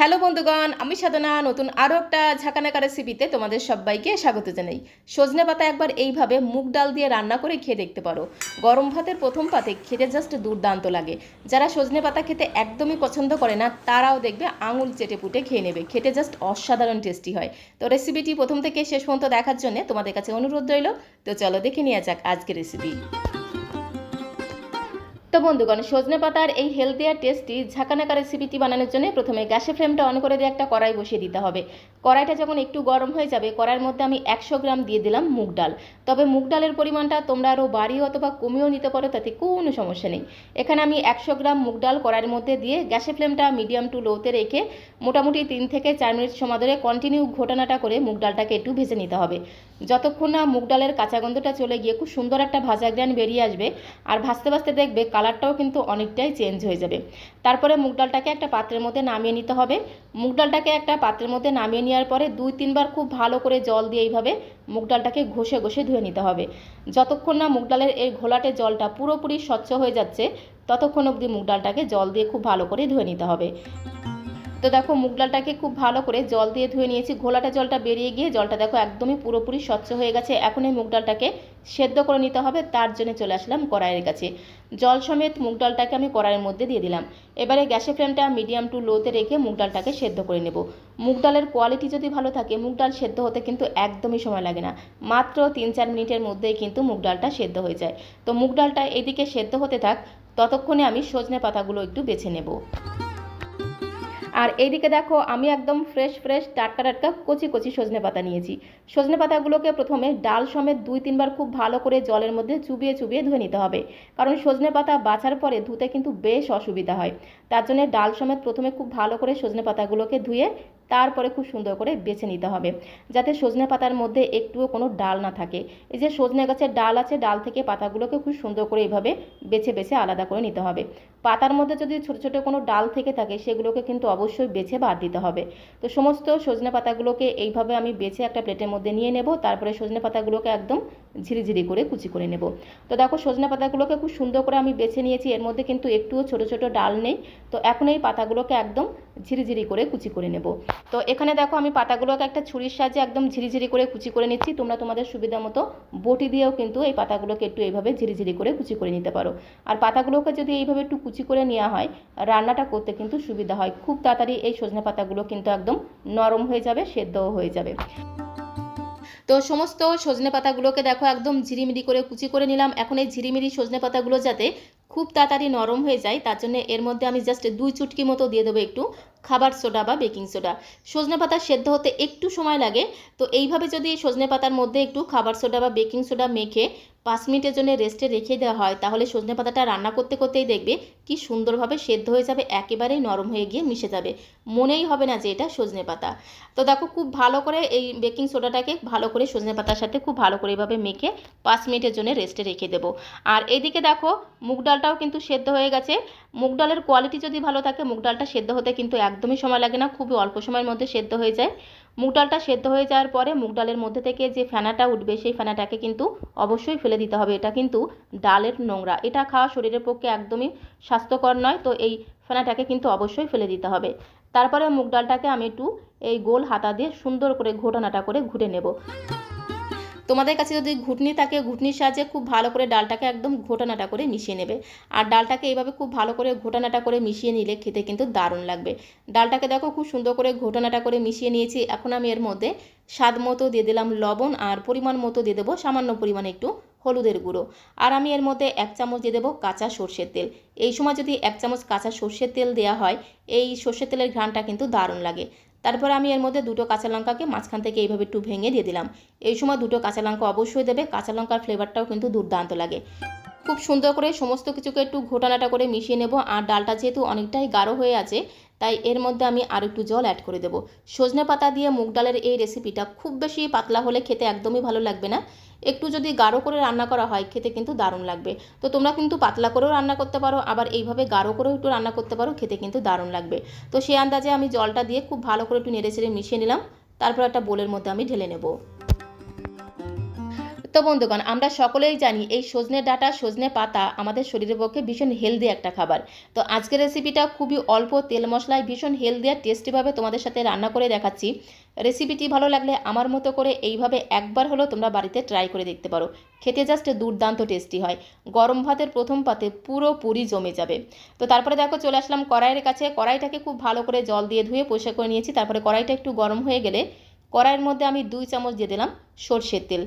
Hello বন্ধুগণ, আমি সাধনা, নতুন আরও একটা ঝাঁকানাকা রেসিপিতে তোমাদের সবাইকে স্বাগত জানাই। সজনে পাতা একবার এইভাবে মুগ ডাল দিয়ে রান্না করে খেয়ে দেখতে পারো। গরম ভাতের প্রথম পাতে খেতে জাস্ট দুর্দান্ত লাগে। যারা সজনে পাতা খেতে একদমই পছন্দ করে না, তারাও দেখবে আঙুল চেটে পুটে খেয়ে নেবে। খেতে জাস্ট অসাধারণ টেস্টি হয়। তো রেসিপিটি প্রথম থেকে শেষ পর্যন্ত দেখার জন্য তোমাদের কাছে অনুরোধ রইল। তো চলো দেখে নেওয়া যাক আজকের রেসিপি তো বন্ধুগণ, সজনে পাতার এই হেলদি আর টেস্টি ঝাঁকানাকা রেসিপিটি বানানোর জন্য প্রথমে গ্যাসের ফ্লেমটা অন করে দিয়ে একটা কড়াই বসিয়ে দিতে হবে। কড়াইটা যখন একটু গরম হয়ে যাবে, কড়াইয়ের মধ্যে আমি একশো গ্রাম দিয়ে দিলাম মুগ ডাল। তবে মুগ ডালের পরিমাণটা তোমরা আরও বাড়িয়ে অথবা কমিয়েও নিতে পারো, তাতে কোনো সমস্যা নেই। এখানে আমি একশো গ্রাম মুগ ডাল কড়াইয়ের মধ্যে দিয়ে গ্যাসের ফ্লেমটা মিডিয়াম টু লোতে রেখে মোটামুটি তিন থেকে চার মিনিট সময় ধরে কন্টিনিউ ঘোটানাটা করে মুগ ডালটাকে একটু ভেজে নিতে হবে। যতক্ষণ না মুগ ডালের কাঁচা গন্ধটা চলে গিয়ে খুব সুন্দর একটা ভাজা গ্রান বেরিয়ে আসবে, আর ভাজতে ভাজতে দেখবে কালারটাও কিন্তু অনেকটাই চেঞ্জ হয়ে যাবে। তারপরে মুগ ডালটাকে একটা পাত্রের মধ্যে নামিয়ে নিতে হবে। মুগ ডালটাকে একটা পাত্রের মধ্যে নামিয়ে নেওয়ার পরে দুই, তিনবার খুব ভালো করে জল দিয়ে এইভাবে মুগ ডালটাকে ঘষে ঘষে ধুয়ে নিতে হবে। যতক্ষণ না মুগ ডালের এই ঘোলাটে জলটা পুরোপুরি স্বচ্ছ হয়ে যাচ্ছে, ততক্ষণ অবধি মুগ ডালটাকে জল দিয়ে খুব ভালো করে ধুয়ে নিতে হবে। তো দেখো, মুগ ডালটাকে খুব ভালো করে জল দিয়ে ধুয়ে নিয়েছি। ঘোলাটা জলটা বেরিয়ে গিয়ে জলটা দেখো একদমই পুরোপুরি স্বচ্ছ হয়ে গেছে। এখন এই মুগ ডালটাকে সেদ্ধ করে নিতে হবে, তার জন্য চলে আসলাম কড়াইয়ের কাছে। জল সমেত মুগ ডালটাকে আমি কড়াইয়ের মধ্যে দিয়ে দিলাম। এবারে গ্যাসের ফ্লেমটা মিডিয়াম টু লোতে রেখে মুগ ডালটাকে সেদ্ধ করে নেব। মুগ ডালের কোয়ালিটি যদি ভালো থাকে, মুগ ডাল সেদ্ধ হতে কিন্তু একদমই সময় লাগে না। মাত্র তিন চার মিনিটের মধ্যেই কিন্তু মুগ ডালটা সেদ্ধ হয়ে যায়। তো মুগ ডালটা এদিকে সেদ্ধ হতে থাক, ততক্ষণে আমি সজনে পাতাগুলো একটু বেছে নেব। আর এইদিকে দেখো, আমি একদম ফ্রেশ ফ্রেশ টাটকা টাটকা, কচি কচি সজনে পাতা নিয়েছি। সজনে পাতাগুলোকে প্রথমে ডাল সমেত দুই, তিনবার খুব ভালো করে জলের মধ্যে চুবিয়ে চুবিয়ে ধুয়ে নিতে হবে। কারণ সজনে পাতা বাছার পরে ধুতে কিন্তু বেশ অসুবিধা হয়। তার জন্য ডাল সমেত প্রথমে খুব ভালো করে সজনে পাতাগুলোকে ধুয়ে তারপরে খুব সুন্দর করে বেছে নিতে হবে। যাতে সজনে পাতার মধ্যে একটুও কোনো ডাল না থাকে। এই যে সজনে গাছের ডাল আছে, ডাল থেকে পাতাগুলোকে খুব সুন্দর করে এইভাবে বেছে বেছে আলাদা করে নিতে হবে। পাতার মধ্যে যদি ছোট ছোট কোনো ডাল থেকে থাকে, সেগুলোকে কিন্তু অবশ্যই বেছে বাদ দিতে হবে। তো সমস্ত সজনে পাতাগুলোকে এইভাবে আমি বেছে একটা প্লেটের মধ্যে নিয়ে নেব, তারপরে সজনে পাতাগুলোকে একদম ঝিরিঝিরি করে কুচি করে নেব। তো দেখো সজনে পাতাগুলোকে খুব সুন্দর করে আমি বেছে নিয়েছি, এর মধ্যে কিন্তু একটুও ছোট ছোট ডাল নেই। তো এখন এই পাতাগুলোকে একদম ঝিরিঝিরি করে কুচি করে নেব। তো এখানে দেখো আমি পাতাগুলোকে একটা ছুরির সাহায্যে একদম ঝিরিঝিরি করে কুচি করে নিচ্ছি। তোমরা তোমাদের সুবিধা মতো বটি দিয়েও কিন্তু এই পাতাগুলোকে একটু এইভাবে ঝিরিঝিরি করে কুচি করে নিতে পারো। আর পাতাগুলোকে যদি এইভাবে একটু কুচি করে নেওয়া হয়, রান্নাটা করতে কিন্তু সুবিধা হয়। খুব তাড়াতাড়ি এই সজনে পাতাগুলো কিন্তু একদম নরম হয়ে যাবে, সেদ্ধও হয়ে যাবে। তো সমস্ত সজনে পাতাগুলোকে দেখো একদম ঝিরিমিরি করে কুচি করে নিলাম। এখন এই ঝিরিমিরি সজনে পাতাগুলো যাতে খুব তাড়াতাড়ি নরম হয়ে যায়, তার জন্য এর মধ্যে আমি জাস্ট দুই চুটকি মতো দিয়ে দেবো একটু, খাবার সোডা বা বেকিং সোডা সজনে পাতা সেদ্ধ হতে একটু সময় লাগে, তো এইভাবে যদি সজনে পাতার মধ্যে একটু খাবার সোডা বা বেকিং সোডা মেখে পাঁচ মিনিটের জন্য রেস্টে রেখে দেওয়া হয়, তাহলে সজনে পাতাটা রান্না করতে করতেই দেখবে কি সুন্দরভাবে সেদ্ধ হয়ে যাবে, একেবারেই নরম হয়ে গিয়ে মিশে যাবে। মনেই হবে না যে এটা সজনে পাতা। তো দেখো, খুব ভালো করে এই বেকিং সোডাটাকে ভালো করে সজনে পাতার সাথে খুব ভালো করে এভাবে মেখে পাঁচ মিনিটের জন্য রেস্টে রেখে দেবো। আর এইদিকে দেখো, মুগ ডালটাও কিন্তু সেদ্ধ হয়ে গেছে। মুগ ডালের কোয়ালিটি যদি ভালো থাকে, মুগ ডালটা সেদ্ধ হতে কিন্তু একদমই সময় লাগে না, খুবই অল্প সময়ের মধ্যে সেদ্ধ হয়ে যায়। মুগ ডালটা সেদ্ধ হয়ে যাওয়ার পরে মুগ ডালের মধ্যে থেকে যে ফেনাটা উঠবে, সেই ফেনাটাকে কিন্তু অবশ্যই ফেলে দিতে হবে। এটা কিন্তু ডালের নোংরা। এটা খাওয়া শরীরের পক্ষে একদমই স্বাস্থ্যকর নয়, তো এই ফেনাটাকে কিন্তু অবশ্যই ফেলে দিতে হবে। তারপরে মুগ ডালটাকে আমি একটু এই গোল হাতা দিয়ে সুন্দর করে ঘোটানাটা করে ঘুটে নেব। তোমাদের কাছে যদি ঘুটনি থাকে, ঘুটনির সাহায্যে খুব ভালো করে ডালটাকে একদম ঘোটানাটা করে মিশিয়ে নেবে। আর ডালটাকে এইভাবে খুব ভালো করে ঘোটানাটা করে মিশিয়ে নিলে খেতে কিন্তু দারুণ লাগবে। ডালটাকে দেখো খুব সুন্দর করে ঘোটানাটা করে মিশিয়ে নিয়েছি। এখন আমি এর মধ্যে স্বাদ মতো দিয়ে দিলাম লবণ আর পরিমাণ মতো দিয়ে দেবো, সামান্য পরিমাণে একটু হলুদের গুঁড়ো। আর আমি এর মধ্যে এক চামচ দিয়ে দেবো কাঁচা সর্ষের তেল। এই সময় যদি এক চামচ কাঁচা সর্ষের তেল দেওয়া হয়, এই সর্ষের তেলের ঘ্রাণটা কিন্তু দারুণ লাগে। তারপর আমি এর মধ্যে দুটো কাঁচা লঙ্কাকে মাঝখান থেকে এইভাবে একটু ভেঙে দিয়ে দিলাম। এই সময় দুটো কাঁচা লঙ্কা অবশ্যই দেবে, কাঁচা লঙ্কার ফ্লেভারটাও কিন্তু দুর্দান্ত লাগে। খুব সুন্দর করে সমস্ত কিছুকে একটু ঘোটানাটা করে মিশিয়ে নেব। আর ডালটা যেহেতু অনেকটাই গাঢ় হয়ে আছে, তাই এর মধ্যে আমি আর একটু জল অ্যাড করে দেবো। সজনে পাতা দিয়ে মুগ ডালের এই রেসিপিটা খুব বেশি পাতলা হলে খেতে একদমই ভালো লাগবে না। একটু যদি গাঢ় করে রান্না করা হয়, খেতে কিন্তু দারুণ লাগবে। তো তোমরা কিন্তু পাতলা করেও রান্না করতে পারো, আবার এইভাবে গাঢ় করেও একটু রান্না করতে পারো, খেতে কিন্তু দারুণ লাগবে। তো সেই আন্দাজে আমি জলটা দিয়ে খুব ভালো করে একটু নেড়ে চেড়ে মিশিয়ে নিলাম। তারপর একটা বোলের মধ্যে আমি ঢেলে নেব। তো বন্ধুগণ, আমরা সকলেই জানি এই সজনে ডাঁটা, সজনে পাতা আমাদের শরীরের পক্ষে ভীষণ হেলদি একটা খাবার। তো আজকের রেসিপিটা খুবই অল্প তেল মশলায় ভীষণ হেলদি আর টেস্টিভাবে তোমাদের সাথে রান্না করে দেখাচ্ছি। রেসিপিটি ভালো লাগলে আমার মতো করে এইভাবে একবার হলেও তোমরা বাড়িতে ট্রাই করে দেখতে পারো। খেতে জাস্ট দুর্দান্ত টেস্টি হয়। গরম ভাতের প্রথম পাতে পুরোপুরি জমে যাবে। তো তারপরে দেখো চলে আসলাম কড়াইয়ের কাছে। কড়াইটাকে খুব ভালো করে জল দিয়ে ধুয়ে পরিষ্কার করে নিয়েছি। তারপরে কড়াইটা একটু গরম হয়ে গেলে কড়াইয়ের মধ্যে আমি দুই চামচ দিয়ে দিলাম সর্ষের তেল।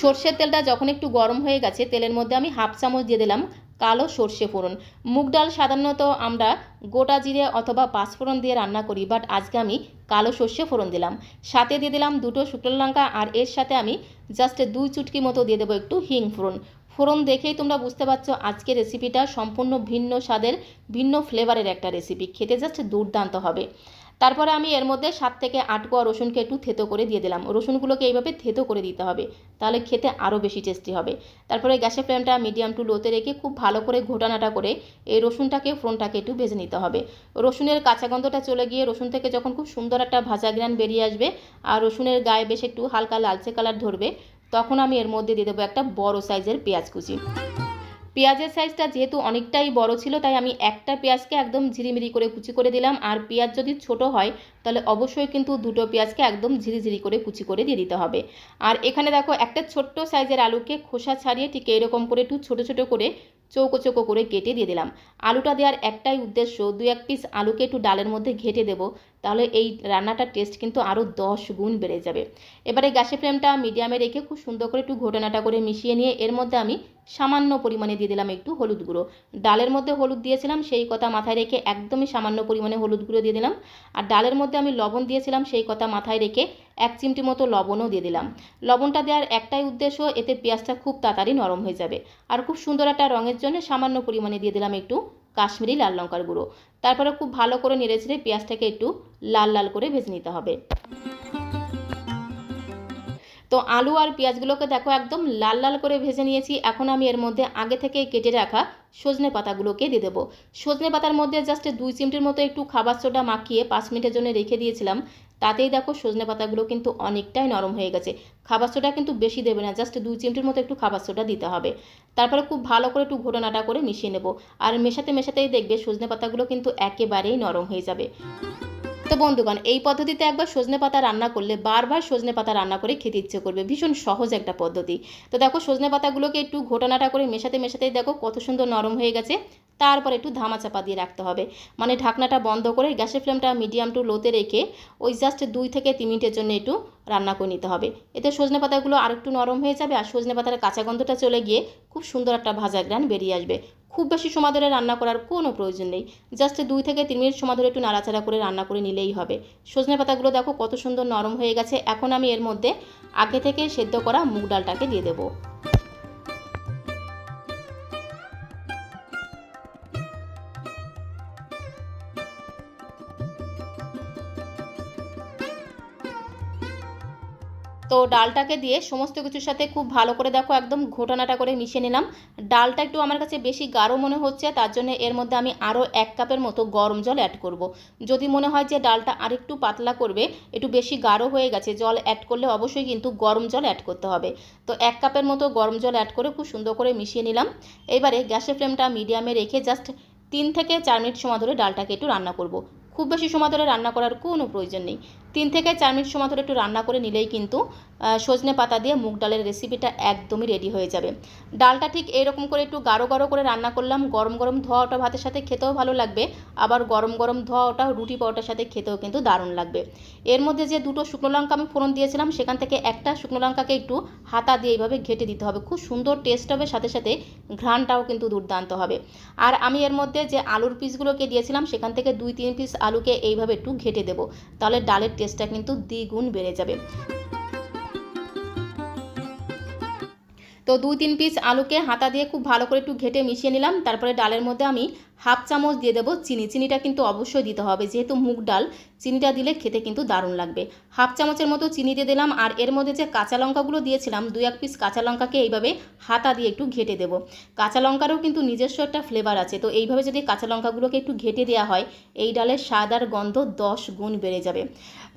সর্ষের তেলটা যখন একটু গরম হয়ে গেছে, তেলের মধ্যে আমি হাফ চামচ দিয়ে দিলাম কালো সর্ষে ফোড়ন। মুগ ডাল সাধারণত আমরা গোটা জিরে অথবা পাঁচফোড়ন দিয়ে রান্না করি বাট আজকে আমি কালো সর্ষে ফোড়ন দিলাম। সাথে দিয়ে দিলাম দুটো শুকনো লঙ্কা, আর এর সাথে আমি জাস্ট দুই চুটকি মতো দিয়ে দেবো একটু হিং ফোড়ন। ফোড়ন দেখেই তোমরা বুঝতে পারছ আজকের রেসিপিটা সম্পূর্ণ ভিন্ন স্বাদের, ভিন্ন ফ্লেভারের একটা রেসিপি খেতে জাস্ট দুর্দান্ত হবে। তারপরে আমি এর মধ্যে সাত থেকে আট কোয়া রসুনকে একটু থেতো করে দিয়ে দিলাম। রসুনগুলোকে এইভাবে থেতো করে দিতে হবে, তাহলে খেতে আরও বেশি টেস্টি হবে। তারপরে গ্যাসের ফ্লেমটা মিডিয়াম টু লোতে রেখে খুব ভালো করে ঘোটানাটা করে এই রসুনটাকে, ফোড়নটাকে একটু ভেজে নিতে হবে। রসুনের কাঁচা গন্ধটা চলে গিয়ে রসুন থেকে যখন খুব সুন্দর একটা ভাজা গ্রান বেরিয়ে আসবে আর রসুনের গায়ে বেশ একটু হালকা লালচে কালার ধরবে, তখন আমি এর মধ্যে দিয়ে দেবো একটা বড় সাইজের পেঁয়াজ কুচি। পেঁয়াজের সাইজটা যেহেতু অনেকটাই বড় ছিল, তাই আমি একটা পেঁয়াজকে একদম ঝিরিমিরি করে কুচি করে দিলাম। আর পেঁয়াজ যদি ছোট হয়, তাহলে অবশ্যই কিন্তু দুটো পেঁয়াজকে একদম ঝিরিঝিরি করে কুচি করে দিয়ে দিতে হবে। আর এখানে দেখো, একটা ছোট্ট সাইজের আলুকে খোসা ছাড়িয়ে ঠিক এরকম করে একটু ছোটো ছোটো করে চৌকো চৌকো করে কেটে দিয়ে দিলাম। আলুটা দেওয়ার একটাই উদ্দেশ্য দু এক পিস আলুকে একটু ডালের মধ্যে ঘেটে দেবো, তাহলে এই রান্নাটার টেস্ট কিন্তু আরও দশ গুণ বেড়ে যাবে। এবারে গ্যাসের ফ্লেমটা মিডিয়ামে রেখে খুব সুন্দর করে একটু ঘটনাটা করে মিশিয়ে নিয়ে, এর মধ্যে আমি সামান্য পরিমাণে দিয়ে দিলাম একটু হলুদ গুঁড়ো। ডালের মধ্যে হলুদ দিয়েছিলাম, সেই কথা মাথায় রেখে একদমই সামান্য পরিমাণে হলুদ গুঁড়ো দিয়ে দিলাম। আর ডালের মধ্যে আমি লবণ দিয়েছিলাম, সেই কথা মাথায় রেখে এক চিমটি মতো লবণও দিয়ে দিলাম। লবণটা দেওয়ার একটাই উদ্দেশ্য, এতে পেঁয়াজটা খুব তাড়াতাড়ি নরম হয়ে যাবে। আর খুব সুন্দর একটা রঙের জন্য সামান্য পরিমাণে দিয়ে দিলাম একটু কাশ্মীরি লাল লঙ্কার গুঁড়ো। তারপরে খুব ভালো করে নেড়ে ছেড়ে পেঁয়াজটাকে একটু লাল লাল করে ভেজে নিতে হবে। তো আলু আর পেঁয়াজগুলোকে দেখো একদম লাল লাল করে ভেজে নিয়েছি। এখন আমি এর মধ্যে আগে থেকে কেটে রাখা সজনে পাতাগুলোকে দিয়ে দেবো। সজনে পাতার মধ্যে জাস্ট দুই চিমটির মতো একটু খাবার সোডা মাখিয়ে পাঁচ মিনিটের জন্য রেখে দিয়েছিলাম। তাতেই দেখো সজনে পাতাগুলো কিন্তু অনেকটাই নরম হয়ে গেছে। খাবার সোডা কিন্তু বেশি দেবে না জাস্ট দুই চিমটির মতো একটু খাবার সোডা দিতে হবে। তারপরে খুব ভালো করে একটু ঘোটানাটা করে মিশিয়ে নেব। আর মেশাতে মেশাতেই দেখবে সজনে পাতাগুলো কিন্তু একেবারেই নরম হয়ে যাবে। তো বন্ধুগণ, এই পদ্ধতিতে একবার সজনে পাতা রান্না করলে বারবার সজনে পাতা রান্না করে খেতে ইচ্ছে করবে। ভীষণ সহজ একটা পদ্ধতি। তো দেখো, সজনে পাতাগুলোকে একটু ঘটনাটা করে মেশাতে, মেশাতেই দেখো কত সুন্দর নরম হয়ে গেছে। তারপর একটু ধামা চাপা দিয়ে রাখতে হবে। মানে ঢাকনাটা বন্ধ করে গ্যাসের ফ্লেমটা মিডিয়াম টু লোতে রেখে ওই জাস্ট দুই থেকে তিন মিনিটের জন্য একটু রান্না করে নিতে হবে। এতে সজনে পাতাগুলো আরেকটু নরম হয়ে যাবে আর সজনে পাতার কাঁচা গন্ধটা চলে গিয়ে খুব সুন্দর একটা ভাজা গ্রান বেরিয়ে আসবে। খুব বেশি সময় ধরে রান্না করার কোনো প্রয়োজন নেই। জাস্ট দুই থেকে তিন মিনিট সময় ধরে একটু নাড়াচাড়া করে রান্না করে নিলেই হবে। সজনে পাতাগুলো দেখো কত সুন্দর নরম হয়ে গেছে। এখন আমি এর মধ্যে আগে থেকে সেদ্ধ করা মুগ ডালটাকে দিয়ে দেবো। তো ডালটাকে দিয়ে সমস্ত কিছুর সাথে খুব ভালো করে দেখো, একদম ঘোটানাটা করে মিশিয়ে নিলাম ডালটা একটু আমার কাছে বেশি গাঢ় মনে হচ্ছে, তার জন্য এর মধ্যে আমি আরও এক কাপের মতো গরম জল অ্যাড করব। যদি মনে হয় যে ডালটা আরেকটু পাতলা করবে, একটু বেশি গাঢ় হয়ে গেছে, জল অ্যাড করলে অবশ্যই কিন্তু গরম জল অ্যাড করতে হবে তো এক কাপের মতো গরম জল অ্যাড করে খুব সুন্দর করে মিশিয়ে নিলাম এবারে গ্যাসের ফ্লেমটা মিডিয়ামে রেখে জাস্ট তিন থেকে চার মিনিট সময় ধরে ডালটাকে একটু রান্না করব। খুব বেশি সময় ধরে রান্না করার কোনো প্রয়োজন নেই। তিন থেকে চার মিনিট সময় ধরে একটু রান্না করে নিলেই কিন্তু সজনে পাতা দিয়ে মুগ ডালের রেসিপিটা একদমই রেডি হয়ে যাবে। ডালটা ঠিক এরকম করে একটু গাঢ় গাঢ় করে রান্না করলাম। গরম গরম ধোয়া ওটা ভাতের সাথে খেতেও ভালো লাগবে। আবার গরম গরম ধোয়া ওটা রুটি পাওয়াটার সাথে খেতেও কিন্তু দারুণ লাগবে। এর মধ্যে যে দুটো শুকনো লঙ্কা আমি ফোড়ন দিয়েছিলাম, সেখান থেকে একটা শুকনো লঙ্কাকে একটু হাতা দিয়ে এইভাবে ঘেটে দিতে হবে। খুব সুন্দর টেস্ট হবে, সাথে সাথে ঘ্রাণটাও কিন্তু দুর্দান্ত হবে। আর আমি এর মধ্যে যে আলুর পিসগুলোকে দিয়েছিলাম, সেখান থেকে দুই, তিন পিস আলুকে এইভাবে একটু ঘেটে দেবো। তাহলে ডালের টেস্টটা কিন্তু দ্বিগুণ বেড়ে যাবে। তো দুই তিন পিস আলুকে হাতা দিয়ে খুব ভালো করে একটু ঘেটে মিশিয়ে নিলাম। তারপরে ডালের মধ্যে আমি হাফ চামচ দিয়ে দেবো চিনি। চিনিটা কিন্তু অবশ্যই দিতে হবে। যেহেতু মুগ ডাল, চিনিটা দিলে খেতে কিন্তু দারুণ লাগবে। হাফ চামচের মতো চিনি দিয়ে দিলাম। আর এর মধ্যে যে কাঁচা লঙ্কাগুলো দিয়েছিলাম, দুই এক পিস কাঁচা লঙ্কাকে এইভাবে হাতা দিয়ে একটু ঘেটে দেবো। কাঁচা লঙ্কারও কিন্তু নিজস্ব একটা ফ্লেভার আছে। তো এইভাবে যদি কাঁচা লঙ্কাগুলোকে একটু ঘেটে দেওয়া হয়, এই ডালের স্বাদ আর গন্ধ দশ গুণ বেড়ে যাবে।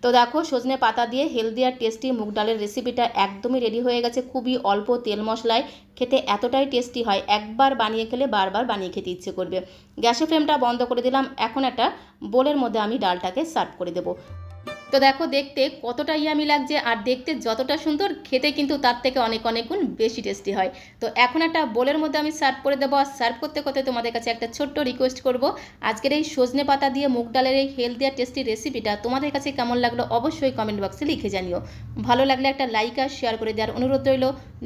তো দেখো, সজনে পাতা দিয়ে হেলদি আর টেস্টি মুগ ডালের রেসিপিটা একদমই রেডি হয়ে গেছে। খুবই অল্প তেল মশলায়। খেতে এতটাই টেস্টি হয়, একবার বানিয়ে খেলে বারবার বানিয়ে খেতে ইচ্ছে করবে। গ্যাসের ফ্লেমটা বন্ধ করে দিলাম। এখন একটা বোলের মধ্যে আমি ডালটাকে সার্ভ করে দেবো। তো দেখো দেখতে কতটা ইয়ামি লাগছে আর দেখতে যতটা সুন্দর, খেতে কিন্তু তার থেকে অনেক অনেক গুণ বেশি টেস্টি হয়। তো এখন একটা বোলের মধ্যে আমি সার্ভ করে দেবো আর সার্ভ করতে করতে তোমাদের কাছে একটা ছোট্ট রিকোয়েস্ট করব। আজকের এই সজনে পাতা দিয়ে মুগ ডালের এই হেলদি আর টেস্টি রেসিপিটা তোমাদের কাছে কেমন লাগল অবশ্যই কমেন্ট বক্সে লিখে জানিও। ভালো লাগলে একটা লাইক আর শেয়ার করে দেওয়ার অনুরোধ রইল।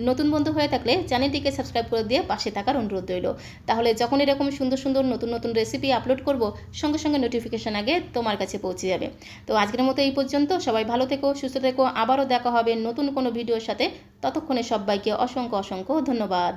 নতুন বন্ধু হয়ে থাকলে চ্যানেলটিকে সাবস্ক্রাইব করে দিয়ে পাশে থাকার অনুরোধ রইল। তাহলে যখন এরকম সুন্দর সুন্দর নতুন নতুন রেসিপি আপলোড করব, সঙ্গে সঙ্গে নোটিফিকেশান আগে তোমার কাছে পৌঁছে যাবে। তো আজকের মতো এই পর্যন্ত। সবাই ভালো থেকো, সুস্থ থেকো। আবারও দেখা হবে নতুন কোনো ভিডিওর সাথে। ততক্ষণে সবাইকে অসংখ্য অসংখ্য ধন্যবাদ।